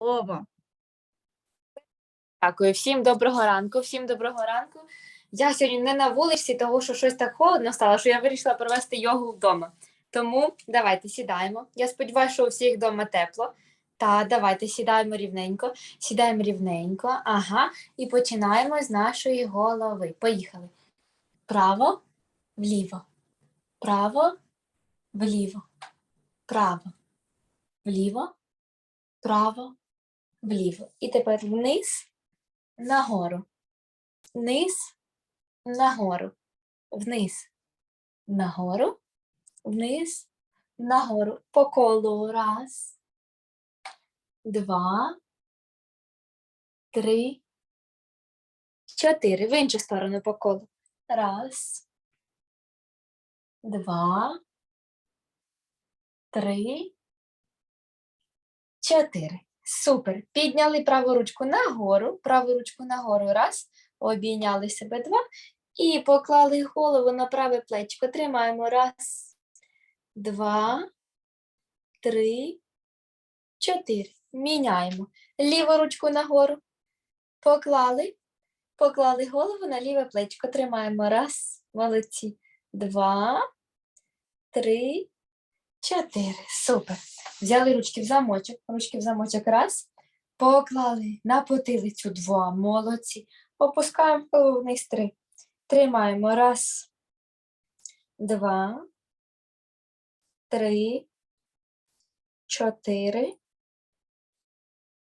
Ова. Дякую. Всім доброго ранку. Всім доброго ранку. Я сьогодні не на вулиці, тому що щось так холодно стало, що я вирішила провести йогу вдома. Тому давайте сідаємо. Я сподіваюся, що у всіх вдома тепло. Та давайте сідаємо рівненько, сідаємо рівненько. Ага, і починаємо з нашої голови. Поїхали. Право, вліво. Право, вліво. Право, вліво, право, вліво. І тепер вниз, нагору. Вниз, нагору. Вниз, нагору, вниз, нагору. По колу. Раз, два, три, чотири. В іншу сторону по колу. Раз, два, три, чотири. Супер. Підняли праву ручку нагору, праву ручку нагору. Раз, обійняли себе два. І поклали голову на праве плечко. Тримаємо. Раз, два, три, чотири. Міняємо. Ліву ручку нагору. Поклали. Поклали голову на ліве плечко. Тримаємо. Раз, молодці. Два, три, чотири. Супер. Взяли ручки в замочок. Ручки в замочок. Раз. Поклали на потилицю. Два. Молодці. Опускаємо голову вниз. Три. Тримаємо. Раз, два, три, чотири,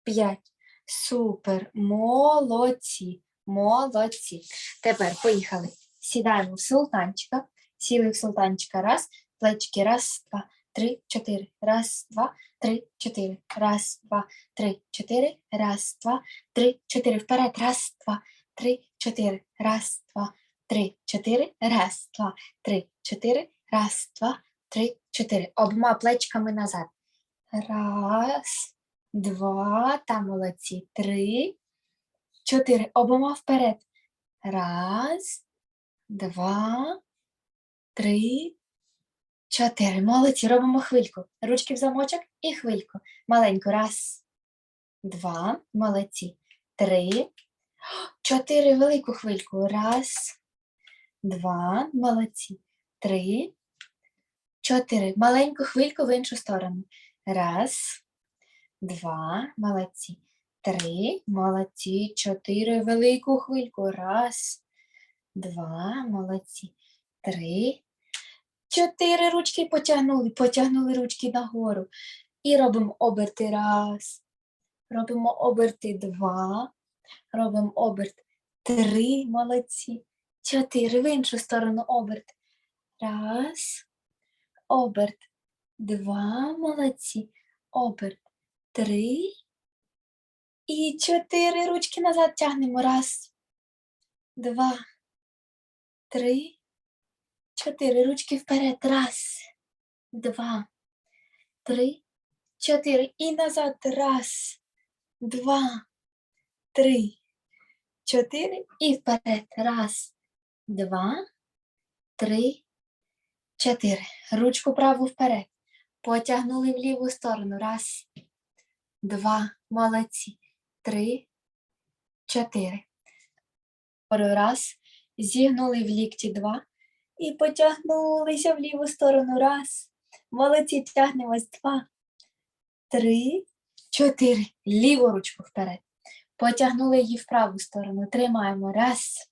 п'ять. Супер. Молодці. Молодці. Тепер поїхали. Сідаємо в султанчика. Сіли в султанчика. Раз. Плечки. Раз, два, три, чотири. Раз, два, три, чотири. Раз, два, три, чотири. Раз, два, три, чотири. Вперед. Раз, два, три, чотири. Раз, два, три, чотири. Раз, два, три, чотири. Раз, два, три, чотири. Обома плечками назад. Раз, два, там молодці. Три, чотири. Обома вперед. Раз, два, три, чотири. Молодці. Робимо хвильку. Ручки в замочок і хвильку. Маленьку. Раз, два. Молодці. Три, чотири. Велику хвильку. Раз, два. Молодці. Три, чотири. Маленьку хвильку в іншу сторону. Раз, два. Молодці. Три. Молодці. Чотири. Велику хвильку. Раз, два. Молодці. Три. Чотири ручки потягнули. Потягнули ручки нагору. І робимо оберти. Раз. Робимо оберти два. Робимо оберт три. Молодці. Чотири. В іншу сторону оберт. Раз. Оберт. Два. Молодці. Оберт. Три. І чотири ручки назад тягнемо. Раз. Два. Три. Чотири. Ручки вперед. Раз. Два. Три. Чотири. І назад. Раз. Два. Три. Чотири. І вперед. Раз. Два. Три. Чотири. Ручку праву вперед. Потягнули в ліву сторону. Раз. Два. Молодці. Три. Чотири. Раз. Зігнули в лікті. Два. І потягнулися в ліву сторону. Раз. Молодці. Тягнемось. Два. Три. Чотири. Ліву ручку вперед. Потягнули її в праву сторону. Тримаємо. Раз.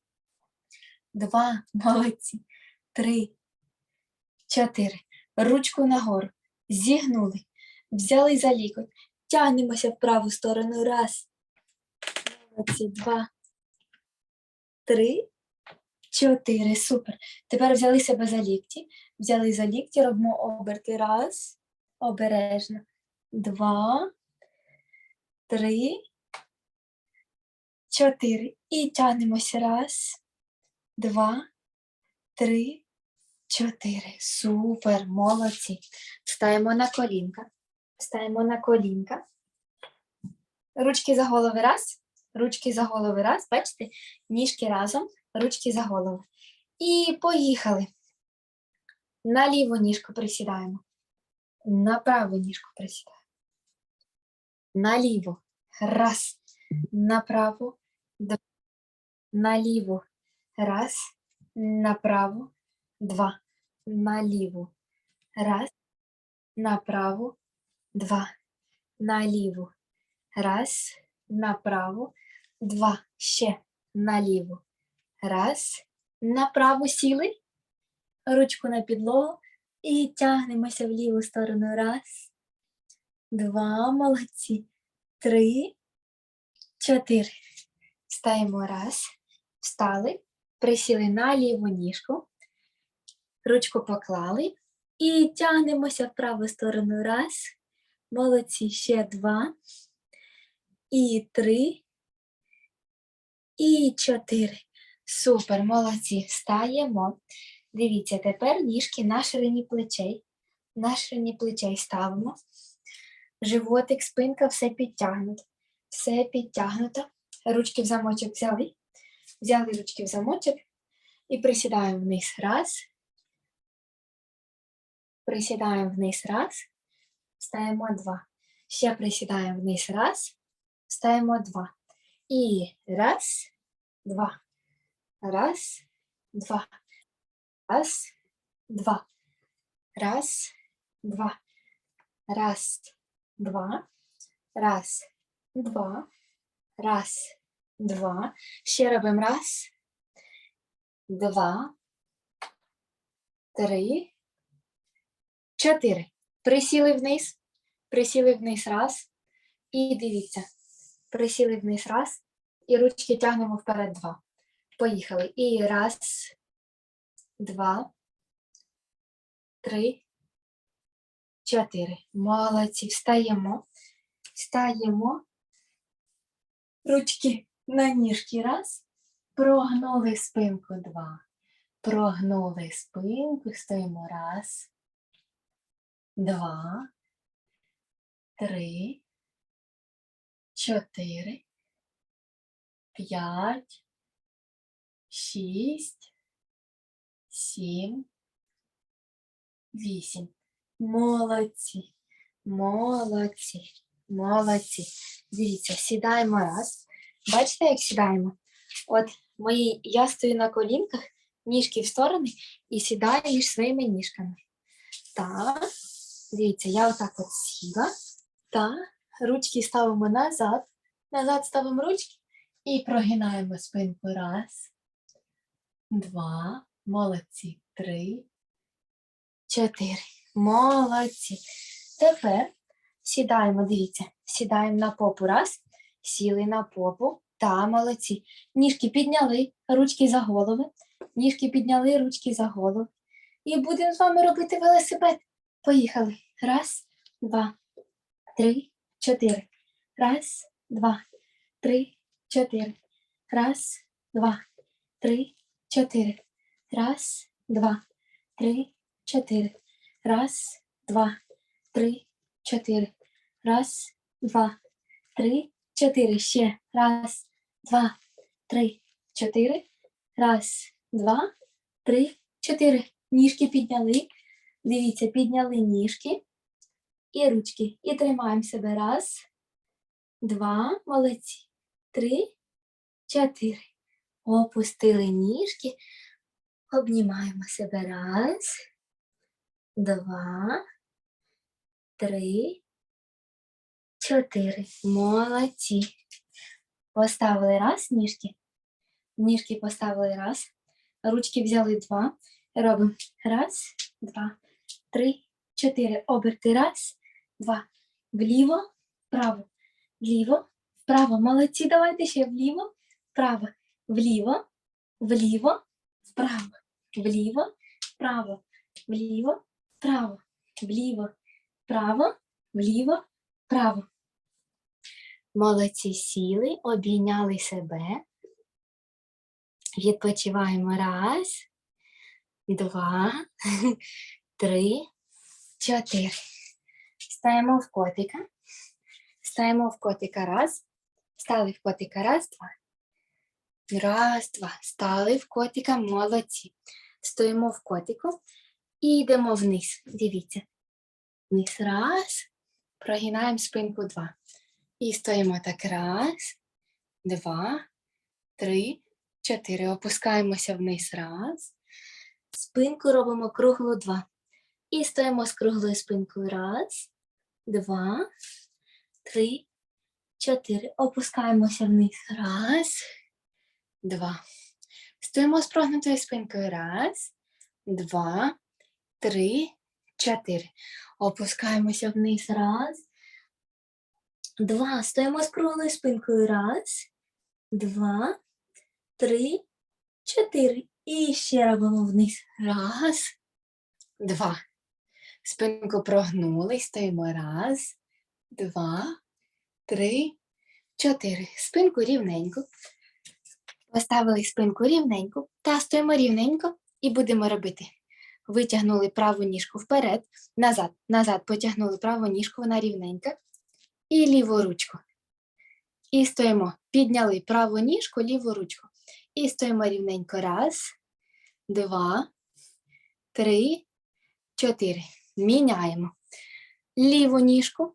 Два. Молодці. Три. Чотири. Ручку нагору. Зігнули. Взяли за лікоть. Тягнемося в праву сторону. Раз. Молодці. Два. Три. Чотири. Супер. Тепер взяли себе за лікті. Взяли за лікті, робимо оберти. Раз. Обережно. Два. Три. Чотири. І тягнемося. Раз. Два. Три. Чотири. Супер. Молодці. Встаємо на колінка. Встаємо на колінка. Ручки за голови раз. Ручки за голови раз. Бачите? Ніжки разом. Ручки за голову. І поїхали. На ліву ніжку присідаємо. На праву ніжку присідаємо. На ліву. Раз. Направо. Два. Наліво. Раз. Направо. Два. Наліво. Раз. Направо. Два. Наліво. Раз. Направо. Два. Ще наліво. Раз. Направо сіли. Ручку на підлогу. І тягнемося в ліву сторону. Раз. Два. Молодці. Три. Чотири. Встаємо раз. Встали. Присіли на ліву ніжку. Ручку поклали. І тягнемося в праву сторону. Раз. Молодці. Ще два. І три. І чотири. Супер, молодці. Встаємо. Дивіться, тепер ніжки на ширині плечей. На ширині плечей ставимо. Животик, спинка, все підтягнуто. Все підтягнуто. Ручки в замочок взяли. Взяли ручки в замочок і присідаємо вниз. Раз. Присідаємо вниз. Раз. Встаємо два. Ще присідаємо вниз. Раз. Встаємо два. І раз, два. Раз, два. Раз, два. Раз, два. Раз, два. Раз, два. Раз, два. Ще робимо раз, два, три, чотири. Присіли вниз, присіли вниз раз. І дивіться, присіли вниз раз. І ручки тягнемо вперед два. Поїхали. І раз, два, три, чотири. Молодці. Встаємо. Встаємо. Ручки на ніжки. Раз. Прогнули спинку. Два. Прогнули спинку. Стоїмо. Раз. Два. Три. Чотири. П'ять. Шість. Сім. Вісім. Молодці. Молодці. Молодці. Дивіться, сідаємо раз. Бачите, як сідаємо? От мої, я стою на колінках, ніжки в сторони і сідаю між своїми ніжками. Так. Дивіться, я отак от сіла. Так. Ручки ставимо назад. Назад ставимо ручки і прогинаємо спинку. Раз, два, молодці, три, чотири. Молодці. Тепер сідаємо, дивіться, сідаємо на попу. Раз, сіли на попу. Та, молодці. Ніжки підняли, ручки за голову. Ніжки підняли, ручки за голову. І будемо з вами робити велосипед. Поїхали. Раз, два, три, чотири. Раз, два, три, чотири. Раз, два, три, чотири. Раз, два, три, чотири. Раз, два, три, чотири. Раз, два, три, чотири. Ще. Раз, два, три, чотири. Раз, два, три, чотири. Ніжки підняли. Дивіться, підняли ніжки і ручки. І тримаємо себе. Раз, два, молодці. Три, чотири. Опустили ніжки. Обнімаємо себе. Раз, два, три, чотири. Молодці. Поставили раз ніжки. Ніжки поставили раз. Ручки взяли два. Робимо раз, два, три, чотири. Оберти. Раз, два. Вліво, вправо, вліво, вправо. Молодці. Давайте ще вліво, вправо, вліво, вліво, вправо, вліво, вправо, вліво, вправо, вліво, вправо, вліво, вправо. Молодці сіли, обійняли себе. Відпочиваємо раз, два, три, чотири. Стаємо в котика. Стаємо в котика раз. Стали в котика раз, два. Раз, два. Стали в котика, молодці. Стоїмо в котику і йдемо вниз. Дивіться. Вниз раз. Прогинаємо спинку два. І стоїмо так. Раз, два, три, чотири. Опускаємося вниз. Раз. Спинку робимо круглу два. І стоїмо з круглою спинкою. Раз, два, три, чотири. Опускаємося вниз. Раз, два. Стоїмо з прогнутою спинкою. Раз, два, три, чотири. Опускаємося вниз. Раз. Два. Стоїмо з круглою спинкою. Раз, два, три, чотири. І ще робимо вниз. Раз, два. Спинку прогнули. Стоїмо. Раз, два, три, чотири. Спинку рівненько. Поставили спинку рівненько та стоїмо рівненько і будемо робити. Витягнули праву ніжку вперед, назад, назад потягнули праву ніжку, вона рівненька. І ліву ручку. І стоїмо. Підняли праву ніжку, ліву ручку. І стоїмо рівненько. Раз, два, три, чотири. Міняємо. Ліву ніжку,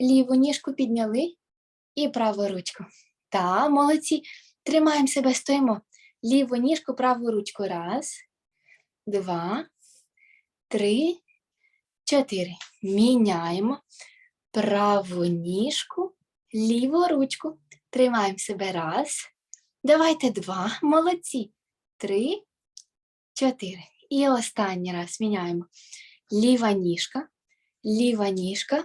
ліву ніжку підняли і праву ручку. Та, молодці. Тримаємо себе, стоїмо. Ліву ніжку, праву ручку. Раз, два, три, чотири. Міняємо праву ніжку, ліву ручку. Тримаємо себе. Раз. Давайте два. Молодці. Три, чотири. І останній раз міняємо. Ліва ніжка, ліва ніжка,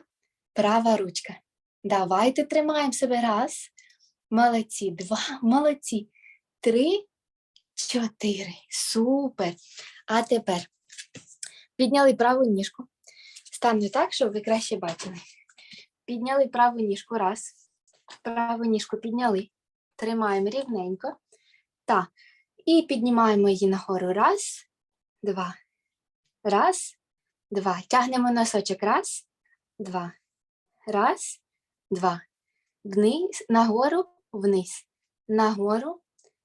права ручка. Давайте тримаємо себе. Раз. Молодці, два, молодці. Три, чотири. Супер. А тепер підняли праву ніжку. Стану так, щоб ви краще бачили. Підняли праву ніжку. Раз. Праву ніжку підняли. Тримаємо рівненько. Так. І піднімаємо її нагору. Раз, два. Раз, два. Тягнемо носочок. Раз, два. Раз, два. Вниз, нагору, вниз, нагору,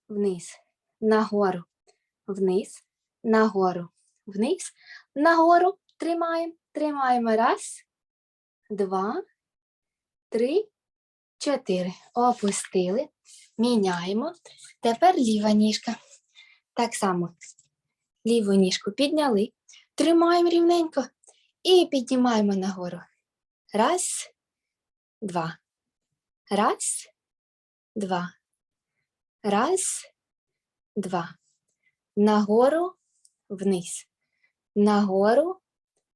вниз, нагору, вниз, нагору, вниз, нагору. Тримаємо, тримаємо. Раз, два, три, чотири. Опустили. Міняємо. Тепер ліва ніжка. Так само. Ліву ніжку підняли. Тримаємо рівненько і піднімаємо нагору. Раз, два. Раз, два. Раз, два. Нагору, вниз. Нагору,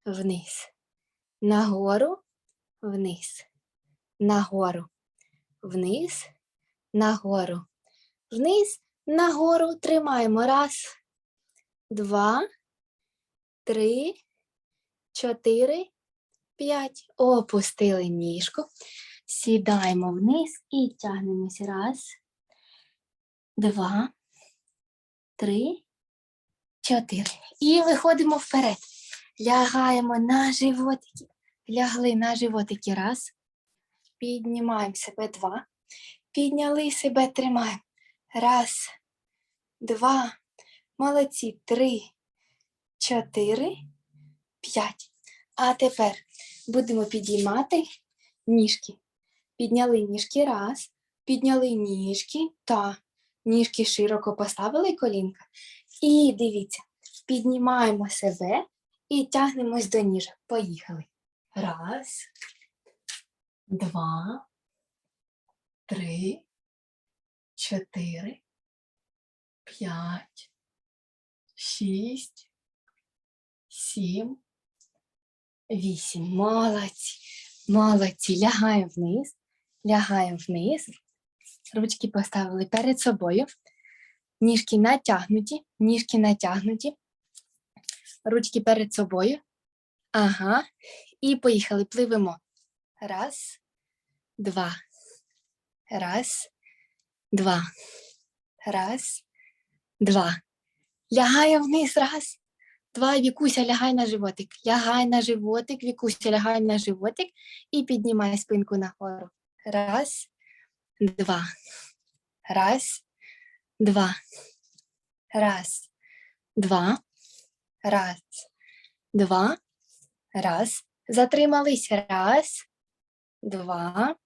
вниз. Нагору, вниз. Нагору, вниз, нагору. Вниз, нагору. Тримаємо. Раз, два, три, чотири, п'ять. Опустили ніжку. Сідаємо вниз і тягнемося. Раз, два, три, чотири. І виходимо вперед. Лягаємо на животики. Лягли на животики. Раз. Піднімаємо себе. Два. Підняли себе, тримаємо. Раз, два. Молодці. Три, чотири, п'ять. А тепер будемо підіймати ніжки. Підняли ніжки раз, підняли ніжки та ніжки широко поставили колінка. І дивіться, піднімаємо себе і тягнемось до ніжок. Поїхали. Раз, два, три, чотири, п'ять, шість, сім, вісім. Молодці. Молодці. Лягаємо вниз, лягаємо вниз. Ручки поставили перед собою. Ніжки натягнуті, ніжки натягнуті. Ручки перед собою. Ага. І поїхали. Пливемо. Раз, два. Раз, два. Раз, два. Лягаємо вниз. Раз. Два. Вікуся, лягай на животик. Лягай на животик. Вікуся, лягай на животик. І піднімай спинку нагору. Раз, два. Раз, два. Раз, два. Раз, два. Раз. Затримались. Раз, два,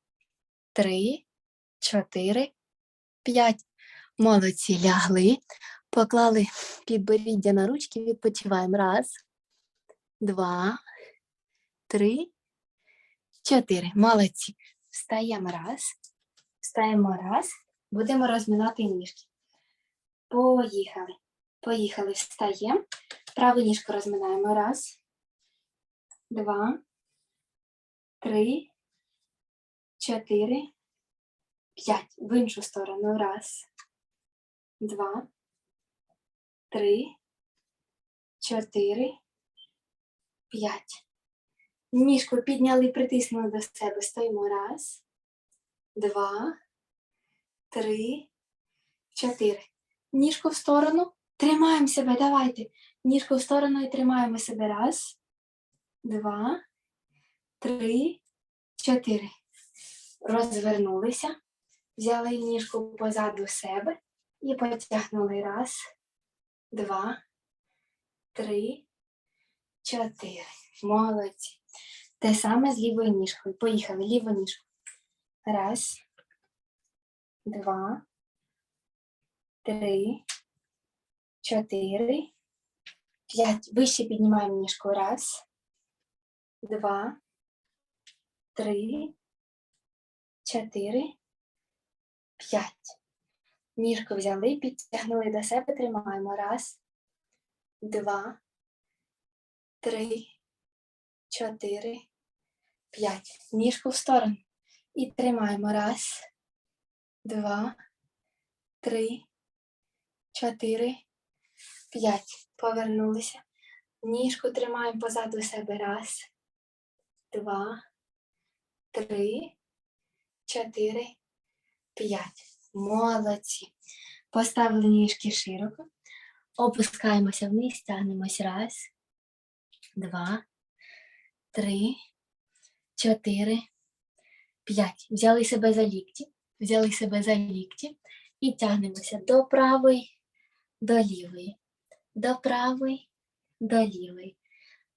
три, чотири, п'ять. Молодці лягли, поклали підборіддя на ручки, відпочиваємо. Раз, два, три, чотири. Молодці. Встаємо раз, встаємо раз, будемо розминати ніжки. Поїхали. Поїхали, встаємо. Праву ніжку розминаємо. Раз, два, три, чотири, п'ять. В іншу сторону. Раз, два, три, чотири, п'ять. Ніжку підняли, притиснули до себе. Стоїмо. Раз, два, три, чотири. Ніжку в сторону. Тримаємо себе. Давайте. Ніжку в сторону і тримаємо себе. Раз, два, три, чотири. Розвернулися. Взяли ніжку позаду себе і потягнули. Раз, два, три, чотири. Молодці. Те саме з лівою ніжкою. Поїхали. Ліву ніжку. Раз, два, три, чотири, п'ять. Вище піднімаємо ніжку. Раз, два, три, чотири, п'ять. Ніжку взяли, підтягнули до себе, тримаємо. Раз, два, три, чотири, п'ять. Ніжку в сторону. І тримаємо. Раз, два, три, чотири, п'ять. Повернулися. Ніжку тримаємо позаду себе. Раз, два, три, чотири, п'ять. Молодці. Поставили ніжки широко. Опускаємося вниз, тягнемось. Раз, два, три, чотири, п'ять. Взяли себе за лікті, взяли себе за лікті і тягнемося до правої, до лівої, до правої, до лівої,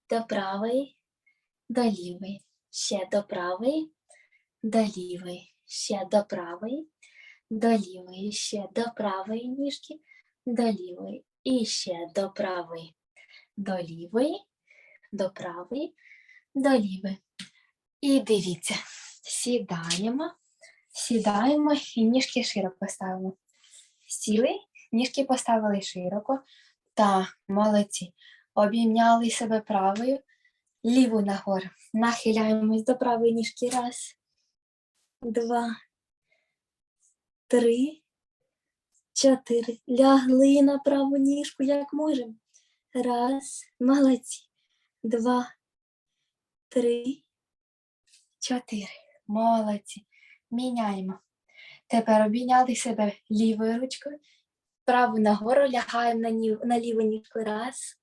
до правої, до лівої, ще до правої, до лівої, ще до правої, до лівої, ще до правої ніжки, до лівої, і ще до правої, до лівої, до правої, до лівої. І дивіться, сідаємо, сідаємо і ніжки широко ставимо. Сіли, ніжки поставили широко. Та молодці. Обійняли себе правою, ліву нагору. Нахиляємось до правої ніжки. Раз, два, три, чотири. Лягли на праву ніжку, як можемо. Раз, молодці. Два, три, чотири. Молодці. Міняємо. Тепер обійняли себе лівою ручкою. Праву нагору лягаємо на, ні, на ліву ніжку. Раз,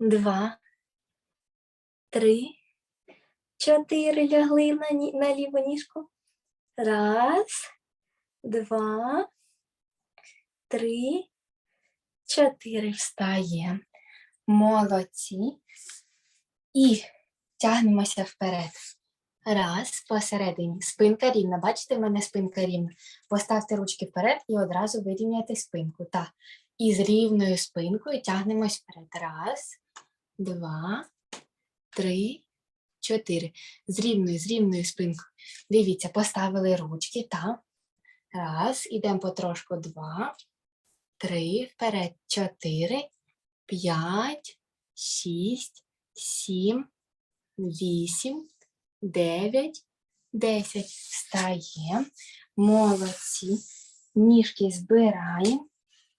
два, три, чотири. Лягли на, на ліву ніжку. Раз, два, три, чотири. Встаємо. Молодці. І тягнемося вперед. Раз, посередині. Спинка рівна. Бачите, в мене спинка рівна. Поставте ручки вперед і одразу вирівняйте спинку. Так. І з рівною спинкою тягнемось вперед. Раз, два, три, чотири. З рівною, з рівною спинкою. Дивіться, поставили ручки. Так. Раз, ідемо потрошку. Два, три, вперед. Чотири, п'ять, шість, сім, вісім. 9, 10. Встаємо. Молодці. Ніжки збираємо.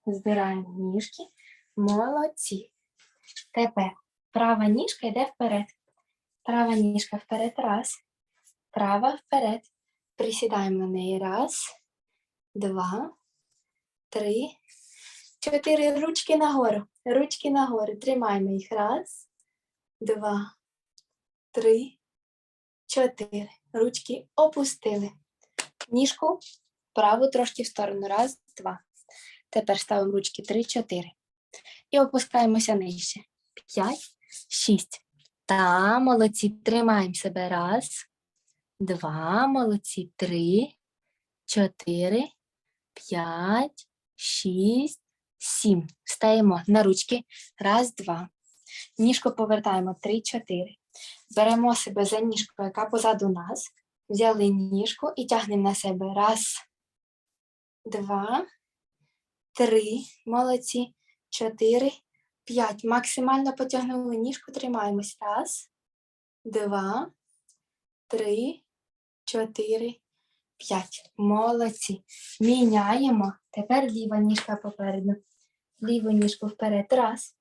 Збираємо ніжки. Молодці. Тепер права ніжка йде вперед. Права ніжка вперед. Раз. Права вперед. Присідаємо на неї. Раз, два, три, чотири. Ручки нагору. Ручки нагору. Тримаємо їх. Раз, два, три чотири. Ручки опустили. Ніжку праву трошки в сторону. Раз, два. Тепер ставимо ручки три, чотири. І опускаємося нижче. П'ять, шість. Та, молодці. Тримаємо себе. Раз, два, молодці, три, чотири, п'ять, шість, сім. Встаємо на ручки. Раз, два. Ніжку повертаємо. Три, чотири. Беремо себе за ніжку, яка позаду нас. Взяли ніжку і тягнемо на себе. Раз, два, три. Молодці. Чотири, п'ять. Максимально потягнули ніжку. Тримаємось. Раз, два, три, чотири, п'ять. Молодці. Міняємо. Тепер ліва ніжка попереду. Ліву ніжку вперед. Раз.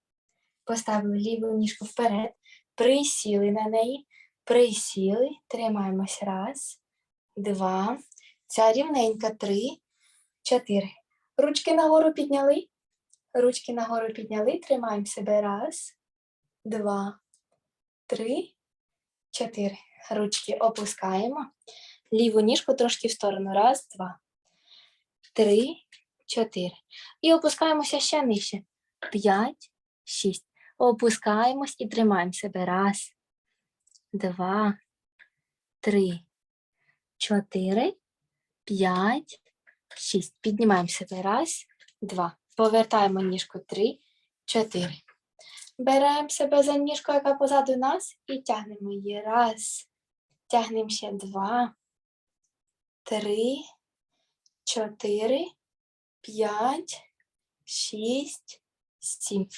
Поставили ліву ніжку вперед. Присіли на неї. Присіли. Тримаємось. Раз, два. Ця рівненька. Три, чотири. Ручки нагору підняли. Ручки нагору підняли. Тримаємо себе. Раз, два, три, чотири. Ручки опускаємо. Ліву ніжку трошки в сторону. Раз, два, три, чотири. І опускаємося ще нижче. П'ять, шість. Опускаємось і тримаємо себе. Раз, два, три, чотири, п'ять, шість. Піднімаємо себе. Раз, два. Повертаємо ніжку. Три, чотири. Беремо себе за ніжку, яка позаду нас, і тягнемо її. Раз. Тягнемо ще два, три, чотири, п'ять, шість, сім.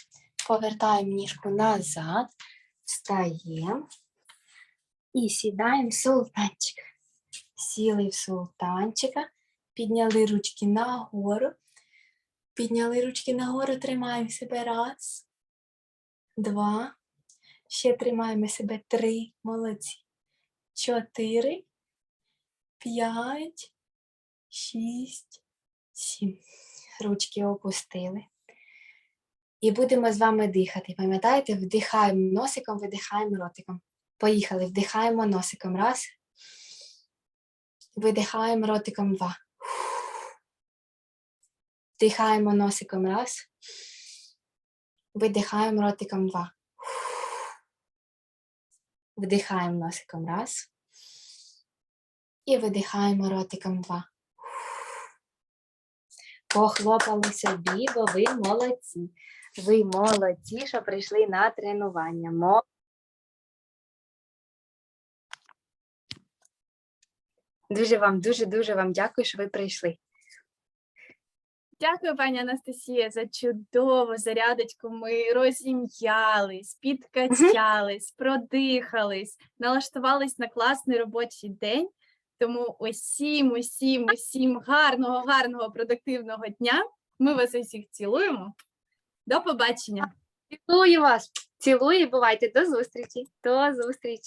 Повертаємо ніжку назад, встаємо і сідаємо в султанчик. Сіли в султанчика, підняли ручки нагору, підняли ручки нагору, тримаємо себе раз, два, ще тримаємо себе три, молодці, чотири, п'ять, шість, сім. Ручки опустили. І будемо з вами дихати. Пам'ятаєте, вдихаємо носиком, видихаємо ротиком. Поїхали, вдихаємо носиком. Раз. Видихаємо ротиком два. Вдихаємо носиком раз. Видихаємо ротиком два. Вдихаємо носиком раз. І видихаємо ротиком два. Похлопали собі, бо ви молодці. Ви молодці, що прийшли на тренування. Дуже вам, дуже, дуже вам дякую, що ви прийшли. Дякую, пані Анастасія, за чудову зарядочку. Ми розім'ялись, підкачались, продихались, налаштувались на класний робочий день. Тому усім, усім, усім гарного, гарного, продуктивного дня. Ми вас усіх цілуємо. До побачення! Цілую вас. Цілую і бувайте. До зустрічі. До зустрічі.